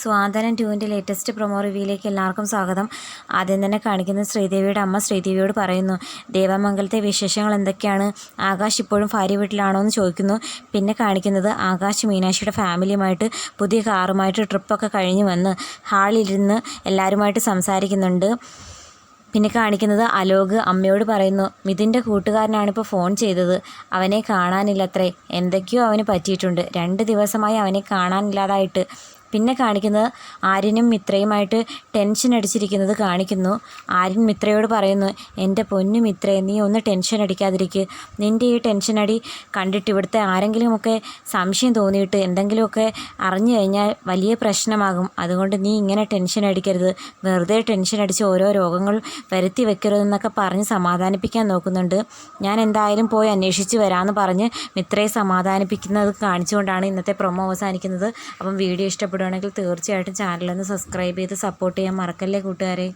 സ്വാതനം ടുവിന്റെ latest promo റിവ്യൂയിലേക്ക് എല്ലാവർക്കും സ്വാഗതം. ആദ്യം തന്നെ കാണിക്കുന്ന ശ്രീദേവിയുടെ അമ്മ ശ്രീദേവിയോട് പറയുന്നു ദേവമംഗലത്തെ വിശേഷങ്ങൾ എന്തൊക്കെയാണ്? ആകാശ് ഇപ്പോഴും ഭാര്യ വീട്ടിലാണോ എന്ന് ചോദിക്കുന്നു. പിന്നെ കാണിക്കുന്നത് ആകാശ് മീനാക്ഷിയുടെ ഫാമിലിയുമായിട്ട് പുതിയ കാറുമായിട്ട് ട്രിപ്പൊക്കെ കഴിഞ്ഞ് വന്ന് ഹാളിലിരുന്ന് എല്ലാവരുമായിട്ട് സംസാരിക്കുന്നുണ്ട്. പിന്നെ കാണിക്കുന്നത് അലോക് അമ്മയോട് പറയുന്നു മിഥുന്റെ കൂട്ടുകാരനാണിപ്പോൾ ഫോൺ ചെയ്തത്. അവനെ കാണാനില്ലത്രേ. എന്തൊക്കെയോ അവന് പറ്റിയിട്ടുണ്ട്. രണ്ട് ദിവസമായി അവനെ കാണാനില്ലാതായിട്ട്. പിന്നെ കാണിക്കുന്നത് ആര്യനും മിത്രയുമായിട്ട് ടെൻഷൻ അടിച്ചിരിക്കുന്നത് കാണിക്കുന്നു. ആര്യൻ മിത്രയോട് പറയുന്നു എന്റെ പൊന്നു മിത്രയെ നീ ഒന്ന് ടെൻഷൻ അടിക്കാതിരിക്കുക നിന്റെ ഈ ടെൻഷൻ അടി കണ്ടിട്ട് ഇവിടുത്തെ ആരെങ്കിലുമൊക്കെ സംശയം തോന്നിയിട്ട് എന്തെങ്കിലുമൊക്കെ അറിഞ്ഞു കഴിഞ്ഞാൽ വലിയ പ്രശ്നമാകും. അതുകൊണ്ട് നീ ഇങ്ങനെ ടെൻഷൻ അടിക്കരുത്. വെറുതെ ടെൻഷൻ അടിച്ച് ഓരോ രോഗങ്ങൾ വരുത്തി വെക്കരുതെന്നൊക്കെ പറഞ്ഞ് സമാധാനിപ്പിക്കാൻ നോക്കുന്നുണ്ട്. ഞാൻ എന്തായാലും പോയി അന്വേഷിച്ച് വരാമെന്ന് പറഞ്ഞ് മിത്രയെ സമാധാനിപ്പിക്കുന്നത് കാണിച്ചുകൊണ്ടാണ് ഇന്നത്തെ പ്രൊമോ അവസാനിക്കുന്നത്. അപ്പം വീഡിയോ ഇഷ്ടപ്പെടുകയാണെങ്കിൽ തീർച്ചയായിട്ടും ചാനലൊന്ന് സബ്സ്ക്രൈബ് ചെയ്ത് സപ്പോർട്ട് ചെയ്യാൻ മറക്കല്ലേ കൂട്ടുകാരെ?